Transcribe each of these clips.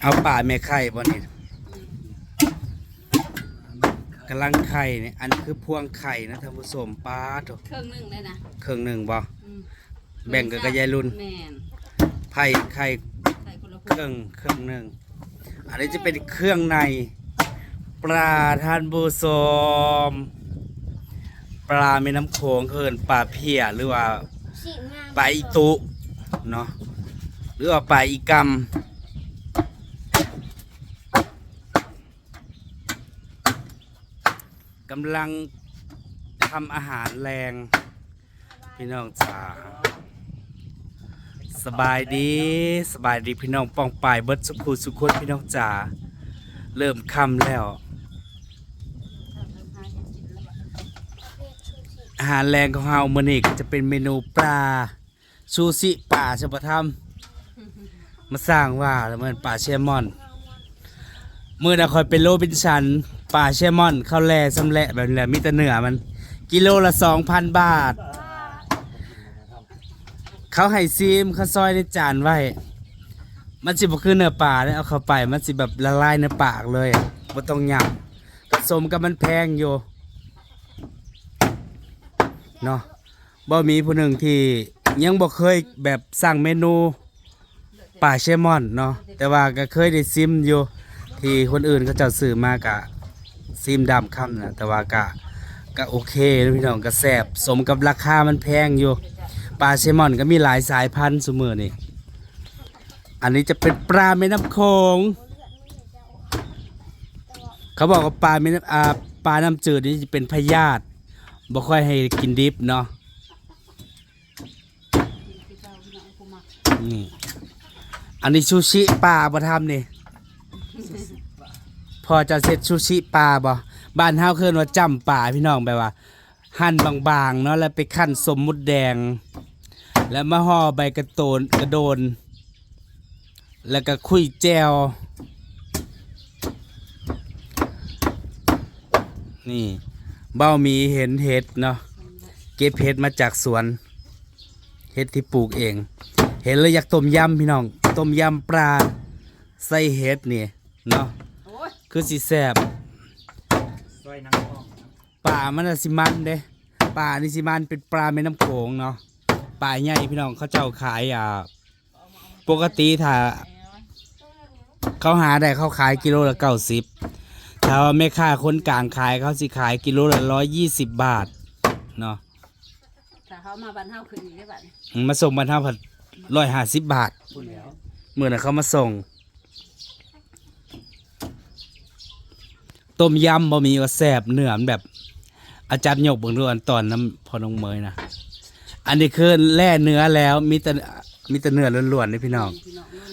เอาป่าแม่ไข่บ่นี่กำลังไข่เนี่ยอันคือพวงไข่นะท่านผู้ชมป้าโถเครื่องหนึ่งเลยนะเครื่องหนึ่งบ่อืมแบ่งกับกระยายรุ่นแม่นไผ่ไข่ใส่คนละพเควรื่องเครื่องหนึ่งอันนี้จะเป็นเครื่องในปลาท่านผู้ชมปลาแม่น้ำโขงเคินปลาเพียหรือว่าสีงามปลาอีตุเนาะหรือว่าปลาอีกำ กำลังทำอาหารแรง พี่น้องจ๋าสบายดีสบายดีพี่น้องป้องปายเบิดสุขุสุขคนพี่น้องจ๋าเริ่มค่ำแล้ว อาหารแรงของเฮามื้อนี้ก็จะเป็นเมนูปลาซูชิปลาชะบะทำมาสร้างว่าแล้วมันปลาแซลมอนมื้อนะคอยเป็นโลบินสัน ปลาแซลมอนข้าวแล่สำแหละแบบนี้แหละมีแต่เนื้อมัน กิโลละ2,000บาท เขาให้ซีมเขาซอยในจานไว้ มันสิบคือเนื้อปลาเนี่ยเอาเข้าไป มันสิแบบละลายในปากเลยอะบ่ต้องหยำผสมกับมันแพงอยู่เนาะบ่มีผู้หนึ่งที่ยังบ่เคยแบบสั่งเมนูป่าเชมอนเนาะแต่ว่าก็เคยได้ซิมอยู่ที่คนอื่นเขาจ้าซื้อมากะ ซิมดำค่ำนะแต่ว่าก็ก็โอเคนะพี่น้องก็แซ่บสมกับราคามันแพงอยู่ปลาเชมอนก็มีหลายสายพันธุ์เสมอนี่อันนี้จะเป็นปลาแม่น้ำโขงเขาบอกว่าปลาแม่น้ำอ่าปลาน้ำจืดนี่จะเป็นพยาธิบ่ค่อยให้กินดิบเนาะนี่อันนี้ซูชิปลาบ่ทำนี่ อจะเสร็จซูชิปลาบ่บ้านเฮาเคินว่าจำปลาพี่น้องแบบว่า หั่นบางๆเนาะแล้วไปคั่นสมมุดแดง แล้วมาห่อใบกระโตนกระโดน แล้วก็คุยแจวนี่เบ้ามีเห็นเห็ดเนาะเก็บเห็ดมาจากสวนเห็ดที่ปลูกเอง เห็นแล้วอยากต้มยำพี่น้องต้มยำปลาใส่เห็ดนี่เนาะ คือสิแซ่บซอยนังทองปลามันน่ะสิมันเด้ปลานี่สิมันเป็นปลาแม่น้ำโขงเนาะปลาใหญ่พี่น้องเขาเจ้าขายอ่าปกติถ้าเขาหาได้เขาขายกิโลละเก้าสิบถ้าว่าแม่ค้าคนกลางขายเขาสิขายกิโลละร้อยยี่สิบบาทเนาะถ้าเขามาบ้านเฮาคืนนี้ได้บัดนี้มาส่งบรรทัดร้อยห้าสิบบาทพูดแล้ว เมื่อน่ะเขามาส่ง ต้มยำบะหมี่ว่าแซ่บเนื้อมันแบบ อาจารย์ยกเบิ่งดูอันตอนน้ำพอน้องเมยนะอันนี้คือแล่เนื้อแล้วมีแต่มีแต่เนื้อล้วนๆนี่พี่น้อง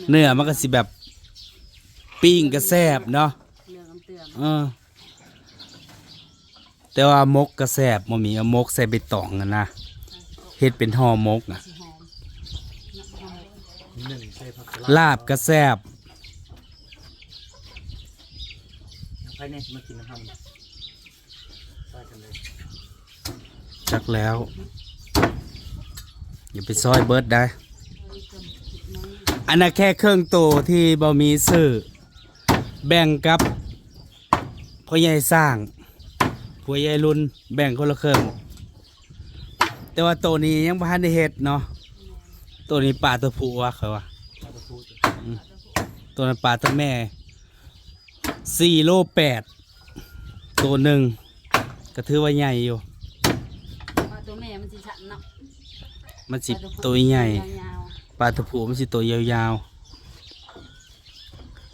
เนื้อมันก็สิแบบปิ้งก็แซ่บเนาะเออ แต่ว่ามกก็แซ่บบะหมี่มกใส่ใบตองกันนะเฮ็ดเป็นห่อมกนะสิหอมหนึ่งใส่ผักกะลาบก็แซ่บ ภายในมากินนะครับซอยกันเลยจักแล้ว อย่าไปซอยเบิร์ดได้ อันนั้นแค่เครื่องโตวที่บะมีซื้อ แบ่งกับพ่อใหญ่สร้างพ่อใหญ่รุ่นแบ่งคนละเครื่อง แต่ว่าตัวนี้ยังบ่ทันได้เฮ็ดเนาะตัวนี้ปลาตัวผู้วะเขาว่าเราจะพูดตัวนั้นปลาตัวแม่ สี่โลแปดตัวหนึ่งก็ถือว่าใหญ่อยู่เพราะตัวแม่มันสิฉันเนาะมันสิตัวใหญ่ยาวปลาตะผูมันสิตัวยาว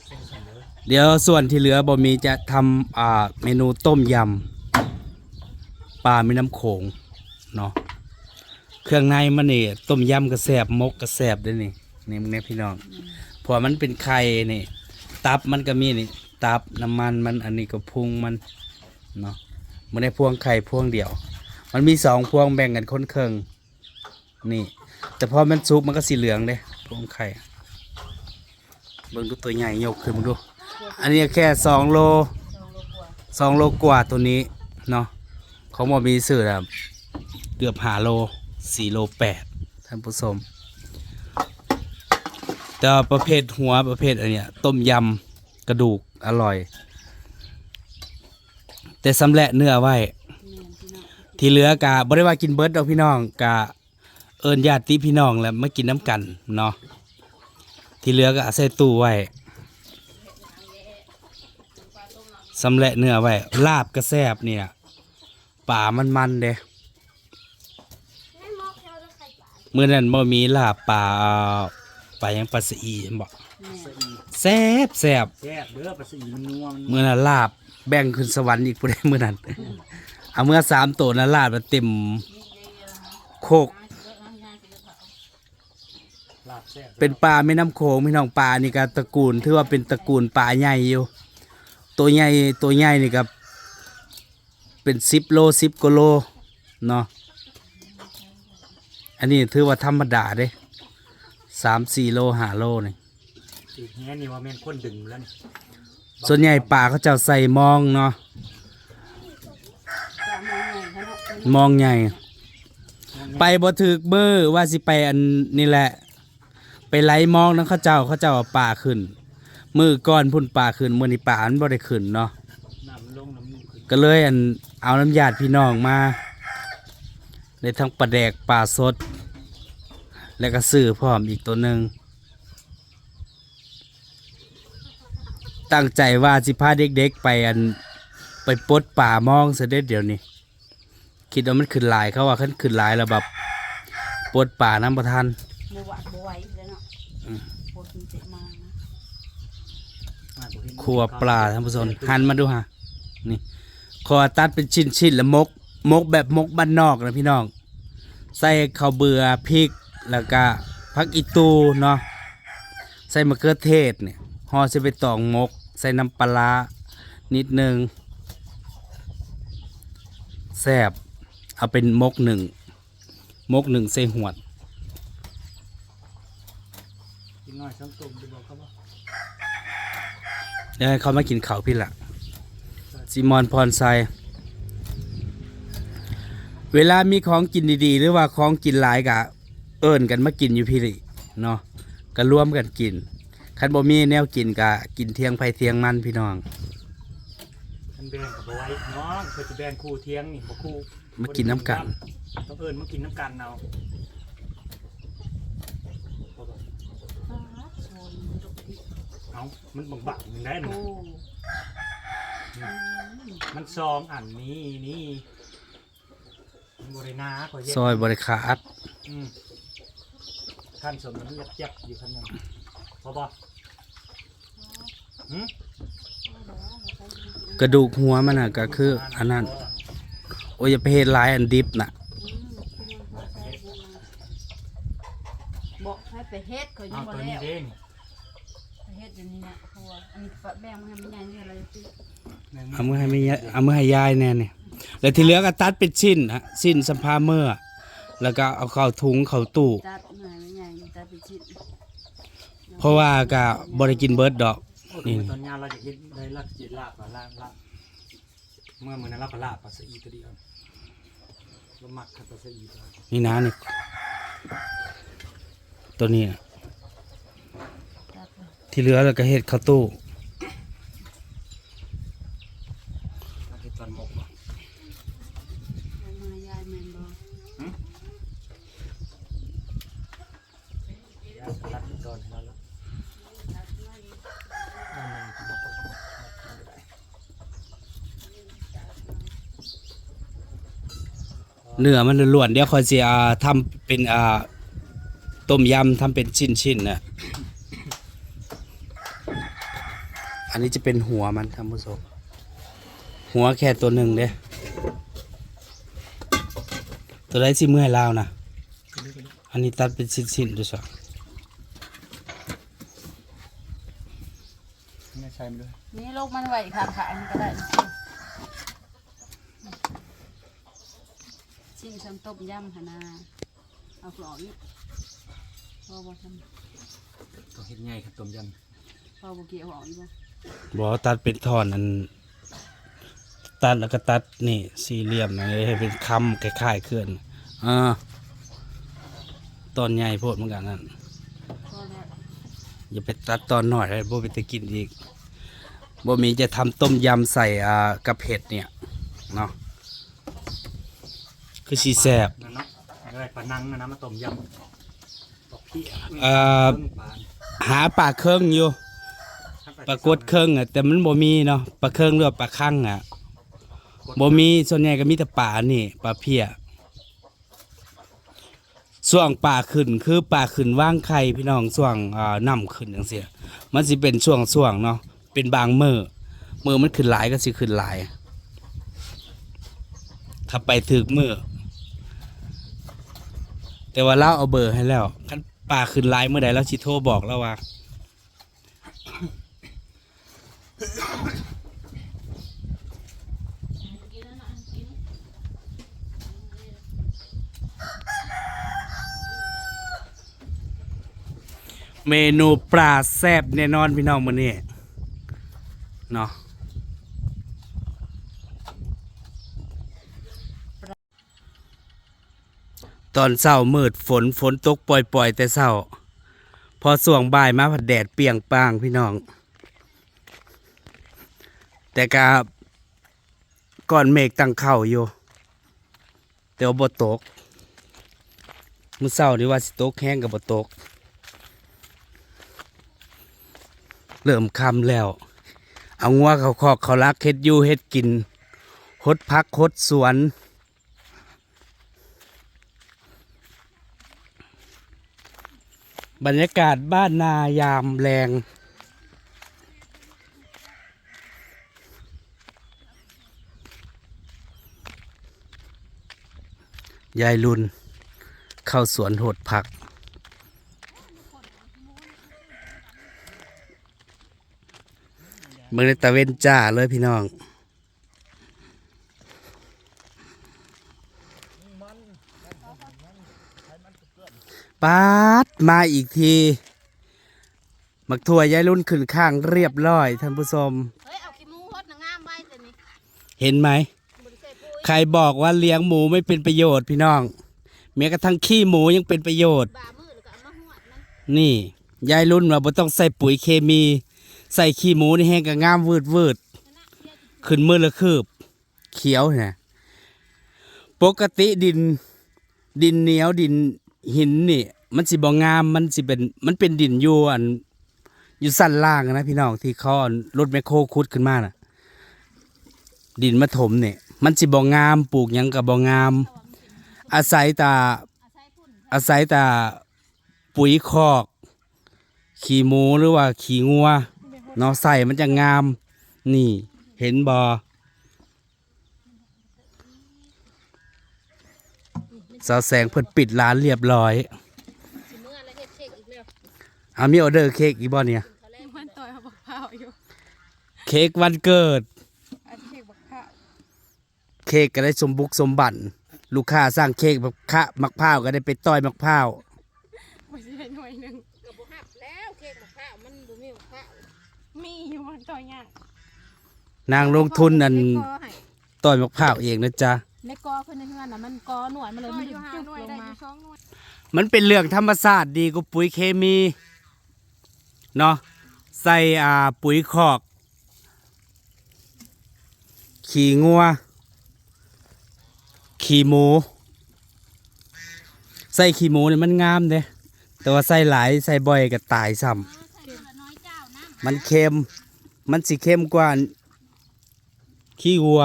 เส้นใส่เลยๆเดี๋ยวส่วนที่เหลือบอมีจะทำอ่าเมนูต้มยำปลาแม่น้ำโขงเนาะเครื่องในมันนี่ต้มยำกระแสบมกกระแสบด้วยนี่นี่มึงเนี่ยพี่น้องเพอมันเป็นไข่นี่ ตับมันก็มีนี่ ตับน้ำมันมันอันนี้ก็พุงมันเนาะมันได้พวงไข่พวงเดียว มันมีสองพวงแบ่งกันคนเครื่องนี่ แต่พอมันซุปมันก็สีเหลืองเลยพวงไข่เบิ่งดูตัวใหญ่ยกขึ้นมาดู อันนี้แค่สองโลสองโลกว่าตัวนี้เนาะเของบอกมีสื่อแบบเกือบหาโลสี่โลแปดท่านผู้ชมแต่ประเภทหัวประเภทอันเนี้ยต้มยำกระดูก อร่อย แต่สำแหละเนื้อไว้ ที่เหลือกะบ่ได้ว่ากินเบิร์ดดอกพี่น้องกะเอิญญาติพี่น้องแล้วมากินน้ำกันเนาะที่เหลือก็เอาใส่ตู้ไว้สำเร็จเนื้อไว้ลาบกระแซบเนี่ยป่ามันมันเด้เมื่อนั้นบ่มีลาบป่าป่ายังปลาสีเห็นบ่แม่นสะอี แซ่บแซ่บแซ่บเด้อปลาสะอีมันนัวมันเมื่อนั้นลาบแบ่งขึ้นสวรรค์อีกผู้ใดเมื่อนั้นเอาเมื่อสามตัวนั้นลาบมันเต็มโคก ลาบแซ่บเป็นปลาแม่น้ำโขงพี่น้องปลานี่ก็ตระกูลถือว่าเป็นตระกูลปลาใหญ่อยู่ ตัวใหญ่ตัวใหญ่นี่ก็เป็นสิบโลสิบกว่าโลเนาะอันนี้ถือว่าธรรมดาเด้สามสี่โลห้าโลนี่ อีกแง่นี่ว่าแม่นคนดึงแล้วนี่ส่วนใหญ่ปลาเขาจะใส่มองเนาะจะมองไงคะเนาะมองใหญ่ ไปบ่ถึกเบอร์ว่าสิไปอันนี่แหละ ไปไล่มองนะเขาเจ้าเขาเจ้าเอาป่าขึ้น มือก้อนพุ่นป่าขึ้นมือนี่ป่ามันบ่ได้ขึ้นเนาะน้ำลงน้ำมูกขึ้นก็เลยอันเอาน้ำยาดพี่น้องมาได้ทั้งปลาแดกปลาสด แล้วก็ซื้อพร้อมอีกตัวหนึ่ง ตั้งใจว่าสิพาเด็กๆไปอันไปปลดป่ามองเสด็จเดี๋ยวนี้ คิดว่ามันขึ้นหลายเขาว่าขึ้นขึ้นหลายแล้วแบบปลดป่าน้ำประทันบ่หวาดบ่ไหวแล้วเนาะอืมปวดมันเจ็บมากนะมาบ่เห็นครัวปลาท่านผู้ชมหันมาดูฮะนี่คอตัดเป็นชิ้นๆแล้วมกมกแบบมกบ้านนอกนะพี่น้องใส่ข้าวเบื่อพริกแล้วก็ผักอีตูเนาะใส่มะเขือเทศเนี่ยห่อใส่ไปตองมกใส่น้ำปลาร้านิดนึงแซ่บเอาเป็นมกหนึ่งมกหนึ่งใส่หวดกินน้อยสังตุ่มไปบอกเขาว่าเดี๋ยวให้เขามากินข้าวพี่ละซิมอนพรไซเวลามีของกินดีๆ หรือว่าของกินหลายกะ เอิญกันมากินอยู่พี่ลิเนาะก็ร่วมกันกิน คันบ่มีแนวกินกะกินเที่ยงไผเที่ยงมันพี่น้องท่านแบงกับบ่ไหว้น้องเคยจะแบงคู่เทียงนี่บ่คู่มากินน้ำกัน ต้องเอิญมากินน้ำกันเอาฟ้าโซนดุดิเอามันบังบังๆได้โอ้นะมันซองอันนี้นี่มันบริณาขอเย็นซอยบริขาดอืมขั้นสมมันยับยับๆอยู่ข้างในพอบ่หืม กระดูกหัวมันน่ะก็คือ อันนั้น โอ้ยอย่าไปเฮ็ดหลายอันดิบน่ะบอกให้ไปเฮ็ดเขายัเอางบ่ตัวแล้นี้วเด้งไปเฮ็ดอย่างนี้เนี่ยครัวอันนี้ฝาแบ่งมาให้มันใหญ่นี่อะไรสิเอามือให้แม่ยายเอามือให้ยายแน่เนี่ยแล้วที่เหลือก็ตัดเป็นชิ้นฮะชิ้นสัมภาเมื่อ แล้วก็เอาเข้าถุงเข้าตู้ ตัดมาให้มันใหญ่ตัดเป็นชิ้นเพราะว่าก็บ่ได้กินเบิร์ดดอกโอ้ นี่ยตอนงานเราจะเห็นได้ลักจิตลาบอะลาบลาบเมื่อมือนั้นเราก็ลาบปลาสะอีตัวเดียวเราหมักกับปลาสะอีตัวนี่นะนี่ตัวนี้น่ะตัดมาที่เหลือแล้วก็เฮ็ดข้าวตู้เราเห็นตอนหมกบ่เอามายายแม่นบ่ยาสลัดตอนให้เราละเอาหนึ่งกินบ่ได้ เนื้อมันล้วนๆเดี๋ยวคอยสิอ่าทำเป็นอ่าต้มยำทำเป็นชิ้นๆน่ะอันนี้จะเป็นหัวมันท่านผู้ชมหัวแค่ตัวหนึ่งเด้ตัวใดสิเมื่อยลาวนะอันนี้ตัดเป็นชิ้นๆดูสิไม่ใช่มันด้วยนี่ลูกมันไหวทางขายมันก็ได้ ชิ้นซ้ำต้มยำหนนาเอากรอกนี่พอบ่ทำต้องเห็ดง่ายครับต้มยพอบ่เกี่ยวออกอีกบ่บอกตัดเป็นท่อนอันตัดแล้วก็ตัดนี่สี่เหลี่ยมนะให้เป็นคำคล้ายๆเคลื่อนอ่าตอนใหญ่โพดเหมือนกันนั่นพอแล้วอย่าไปตัดตอนหน่อยเลยบ่ไปตะกินอีกบ่มีจะทำต้มยำใส่อ่ากับเห็ดเนี่ยเนาะ คือสีแสบนั่นเนาะได้ปลานังนะนะมาต้มยำบอกพี่เอ่อปลาหาปลาเครื่องอยู่ปลากดเครื่องอะแต่มันบ่มีเนาะปลาเครื่องหรือว่าปลาคั่งอะบ่มีส่วนใหญ่ก็มีแต่ปลานี่ปลาเพียส่วงปลาขึ้นคือปลาขึ้นว่างไข่พี่น้องส่วงอ่าน้ำขึ้นจังซี่มันสิเป็นช่วงช่วงๆเนาะเป็นบางมื้อมื้อมันขึ้นหลายก็สิขึ้นหลายถ้าไปถึกมื้อ แต่ว่าเราเอาเบอร์ให้แล้วคันปลาขึ้นหลายเมื่อใดเราสิโทรบอกแล้วว่าเมนูปลาแซบแน่นอนพี่น้องมื้อนี้เนาะ ตอนเช้ามืดฝนฝนตกปล่อยๆ แต่เช้า พอส่วงบ่ายมาผัดแดดเปียงปางพี่น้อง แต่กาก่อนเมฆตั้งเข่าอยู่แต่ว่าบ่ตกมื้อเช้านี่ว่าสิตกแห้งกับบ่ตก เริ่มคำแล้ว เอางัวเขาคอกเขาลักเฮ็ดอยู่เฮ็ดกิน หดพักหดสวน บรรยากาศบ้านนายามแรง ยายลุน เข้าสวนหดผัก เมืองในตะเวนจ้าเลยพี่น้อง ปาดมาอีกทีมักถั่วยายรุ่นขึ้นข้างเรียบร้อยท่านผู้ชมเฮ้ยเอาขี้มูฮดนางงามไว้แต่นี่เห็นไหม บริเสธปุ้ยใครบอกว่าเลี้ยงหมูไม่เป็นประโยชน์พี่น้องแม้กระทั่งขี้หมูยังเป็นประโยชน์บามือแล้วก็เอามาหวดมันนี่ ยายรุ่นว่าบ่ต้องใส่ปุ๋ยเคมี ใส่ขี้หมูนี่แห้งก็งามวืดวืดขึ้นมือละคืบ เขียวเนี่ยปกติดิน ดินเหนียวดิน หินนี่ มันสิบ่งามมันสิเป็นมันเป็นดินอยู่อันอยู่สั้นล่างนะพี่น้องที่เขาเอารถแมคโครขุดขึ้นมาน่ะ ดินมาถมเนี่ยมันสิบ่งามปลูกหยังกับบ่งาม อาศัยตาอาศัยพุ่อาศัยแต่ปุ๋ยคอก ขี่หมูหรือว่าขี่งัวเนาะใส่มันจะงาม นี่ เห็นบ่ สาวแสงเพิ่นปิดร้านเรียบร้อยสิเมื่อแล้วเฮ็ดเค้กอีกแล้วอามีออเดอร์เค้กอีกบ่เนี่ยเขาแรกมันต่อยเอาบักพร้าวอยู่เค้กวันเกิดอันเค้กบักพร้าวเค้กก็ได้สมบุกสมบันลูกค้าสร้างเค้กแบบคะมักพร้าวก็ได้ไปต้อยมักพร้าวไม่ใช่หน่วยหนึ่งก็บ่ฮับแล้วเค้กบักพร้าวมันบ่มีบักพร้าวมีอยู่มันต่อยากนางลงทุนนั่นในกอให้ต้อยมักพร้าวเองนะจ๊ะ ในกอเพิ่นในเฮือนน่ะมันกอหน่วยมันเลยก็มันอยู่ห้าจุกหน่วยลงได้อมายู่สองหน่วยมันเป็นเรื่องธรรมศาสตร์ดีกว่าปุ๋ยเคมีเนาะใส่อ่าปุ๋ยคอก ขี่งัว ขี่หมู ใส่ขี่หมูเนี่ยมันงามเด้แต่ว่าใส่หลายใส่บ่อยก็ตายซ้ำมันเค็ม มันสิเค็มกว่า ขี้วัว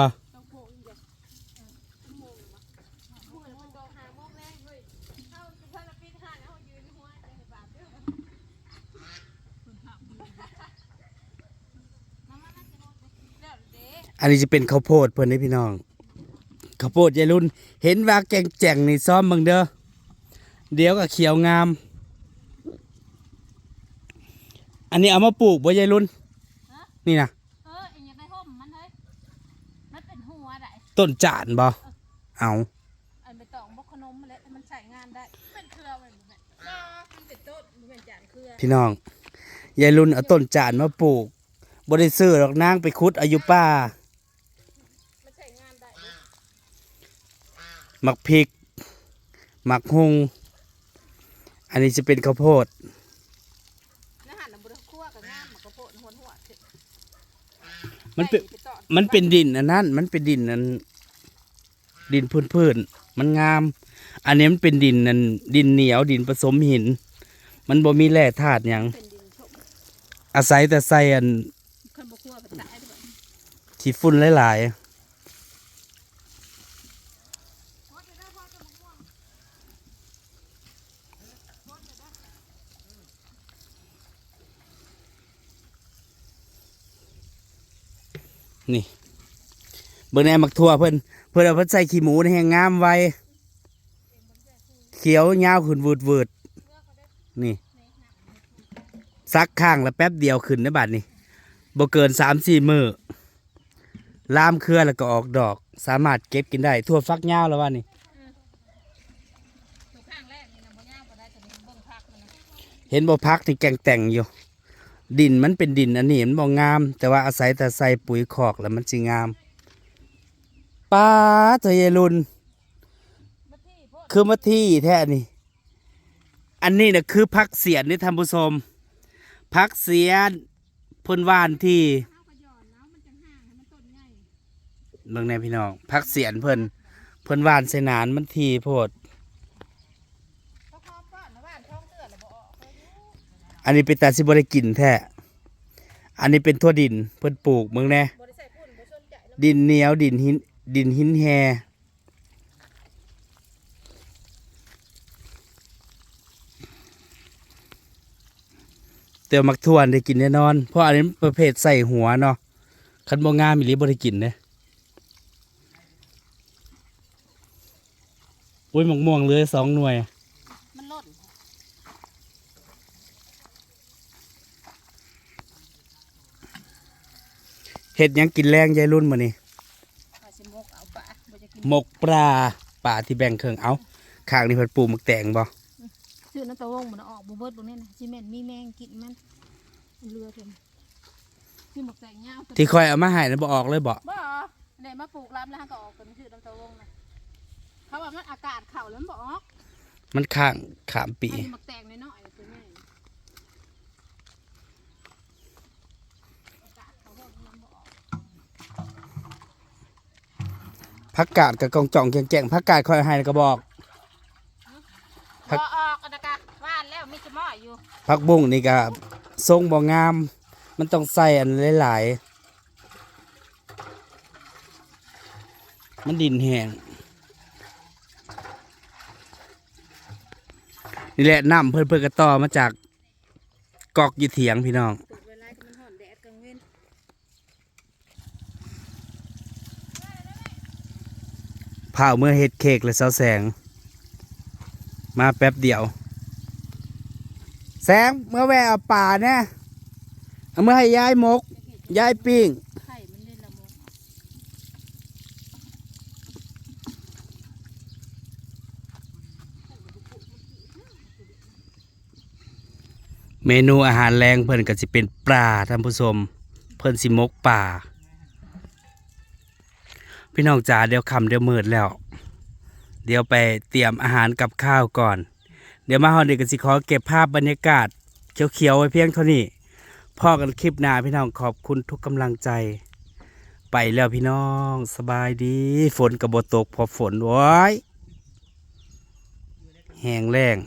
อันนี้จะเป็นข้าวโพดเพื่อนนี่พี่น้องข้าวโพดยายรุ่น เห็นว่าแกงแจ่งนี่ซ้อมเบังเด้อเดี๋ยวก็เขียวงาม อันนี้เอามาปลูกบ่ยายรุ่นนี่นะเออเอ็งอยากได้ห่มมันเฮ้ยมันเป็นหัวได้ต้นจานบ่เอาอันไปตองบกขนมมาแล้วมันใช้งานได้เป็นเครือมันแม่ก็มันเป็นต้นมันเป็นจานเครือพี่น้องยายรุ่นเอาต้นจานมาปลูกบ่ได้ซื้อหรอกนางไปคุดอายุป้า หมักพริก หมักฮุงอันนี้จะเป็นข้าวโพดมันเป็นมันเป็นดินอันนั้น มันเป็นดินนั้น ดินพื้นพื้นมันงาม อันนี้มันเป็นดินนั้น ดินเหนียวดินผสมหิน มันบ่มีแร่ธาตุอย่างอาศัยแต่ใส่อันขี้ฝุ่นหลายๆ นี่เบิ่งแหน่มักทั่วเพิ่นเพิ่นเอาเพิ่นใส่ขี้หมูในแห่งงามไว้ เขียวยาวขึ้นวืดวืดนี่ซักข้างแล้วแป๊บเดียวขึ้นในบัดนี่บ่เกินสามสี่มือลามเครือแล้วก็ออกดอก สามารถเก็บกินได้ ทั่วฟักยาวแล้วว่านี่ตัวข้านนี่เบิ่งพักมันนะเห็นบ่พักที่แกงแต่งอยู่ ดินมันเป็นดินอันนี้มันบ่งาม แต่ว่าอาศัยแต่ใส่ปุ๋ยคอกแล้วมันสิงามป้าเจยายรุนคือมาที่แท้นี่ อันนี้นะคือพักเสียนนี่ท่านผู้ชมพักเสียนเพ่นว่านที่เอากระยองให้มันพี่น้องพักเสียนเพิ่นเพิ่นว่านใส่นานมันทีโพด เพราะความก้อนนะบ้านท้องเตือนแล้วบ่ออกเลย อันนี้เป็นตาสิบ่ได้กินแท้ อันนี้เป็นทั่วดินเพิ่นปลูกเบิ่งแน่ดินเหนียวดินหินดินหินแฮเตียวมักทวนได้กินแน่นอน เพราะอันนี้ประเภทใส่หัวเนาะคันบ่งามอีหลีบ่ได้กินเด้อุ้ยหมกม่วงเลยสองหน่วย มันล่น เห็ดหยังกินแรงยายรุ่นมานี่ข้าสิมกเอาปะบ่จะกินหมกปลาปลาที่แบ่งเครื่องเอาข้างนี้เพิ่นปลูกหมกแตงบ่ซื้อน้ำตะวงมันออกบ่เบิดบ่แน่นะสิแม่นมีแมงกินมันมันเรือเพิ่นคือหมกแตงยาวตัวที่คอยเอามาให้นะบ่ออกเลยบ่บ่ได้มาปลูกลำแล้วก็ออกเป็นชื่อน้ำตะวงนะเขาว่ามันอากาศเข้าแล้วมันบ่ออก มันข้างขามปีอันนี้หมกแตงน้อยๆตัวนี้อากาศเขาบอกมันบ่ออก ผักกาดกับกองจ่องแจงๆผักกาดคอยเอาให้แล้วก็บอก พัก บ่ออกอันนะกะว่านแล้วมีจะม้อยอยู่ผักบุ้งนี่ก็ทรงบ่งาม มันต้องใส่อันหลายๆ มันดินแห้งนี่แหละน้ำเพิ่นเพิ่นก็ต่อมาจากกอกอยู่เถียงพี่น้อง เปิดเวลาก็มันห่อนแดดกลางเว้น เผาเมื่อเฮ็ดเค้กและเสาแสง มาแป๊บเดียว แสงเมื่อแวะเอาป่าเนี่ยเอาเมื่อให้ยายมกยายปิ้งเมนูอาหารแรงเพิ่นก็สิเป็นปลาท่านผู้ชม เพิ่นสิมกป่า พี่น้องจ๋าเดี๋ยวคำเดี๋ยวมืดแล้ว เดี๋ยวไปเตรียมอาหารกับข้าวก่อน เดี๋ยวมาฮอนเด็กก็สิขอเก็บภาพบรรยากาศ เขียวๆไว้เพียงเท่านี้พ่อกันคลิปหน้าพี่น้องขอบคุณทุกกำลังใจ ไปแล้วพี่น้องสบายดี ฝนกับบตกพอฝนไว้ยแห้งแรง